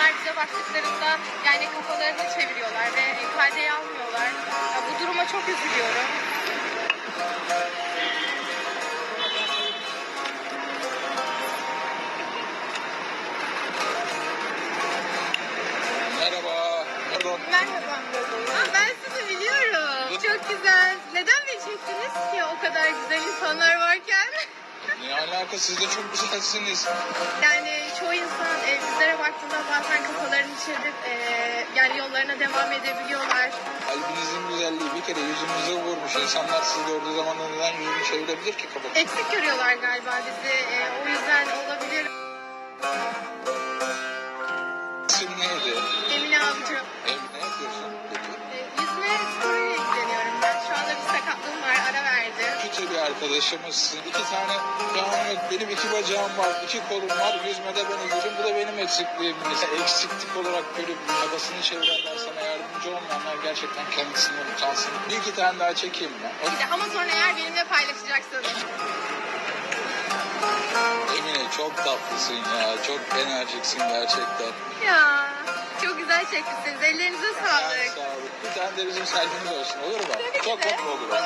insanlar bize baktıklarında yani kafalarını çeviriyorlar ve kaydeyi almıyorlar. Ya bu duruma çok üzülüyorum. Merhaba. Pardon. Merhaba. Aa, ben sizi biliyorum. Çok güzel. Neden beni çektiniz ki o kadar güzel insanlar varken? Ne alaka siz de çok güzelsiniz. Yani çoğu insan e, bizlere baktığında bazen kafalarını çevirip e, yani yollarına devam edebiliyorlar. Kalbinizin güzelliği bir kere yüzünüze vurmuş. İnsanlar sizi gördüğü zaman neden yüzünü çevirebilir ki kapat? Eksik görüyorlar galiba bizi. E, o yüzden olabilir. İsim neydi? Emine Avcı. Arkadaşımızsın. İki tane yani benim iki bacağım var, iki kolum var. Yüzmede ben üzülüm. Bu da benim eksikliğim. Mesela eksiklik olarak görüp kafasını çevirenler sana yardımcı olmayanlar gerçekten kendisinden utansın. Bir iki tane daha çekeyim? Bir de ama sonra eğer benimle paylaşacaksınız. Emine çok tatlısın ya. Çok enerjiksin gerçekten. Ya çok güzel çekmişsiniz. Ellerinize Yani sağlık. sağ ol. Bir tane de bizim selfie'miz olsun olur mu? Tabii ki Çok de. mutlu olurum. Olur.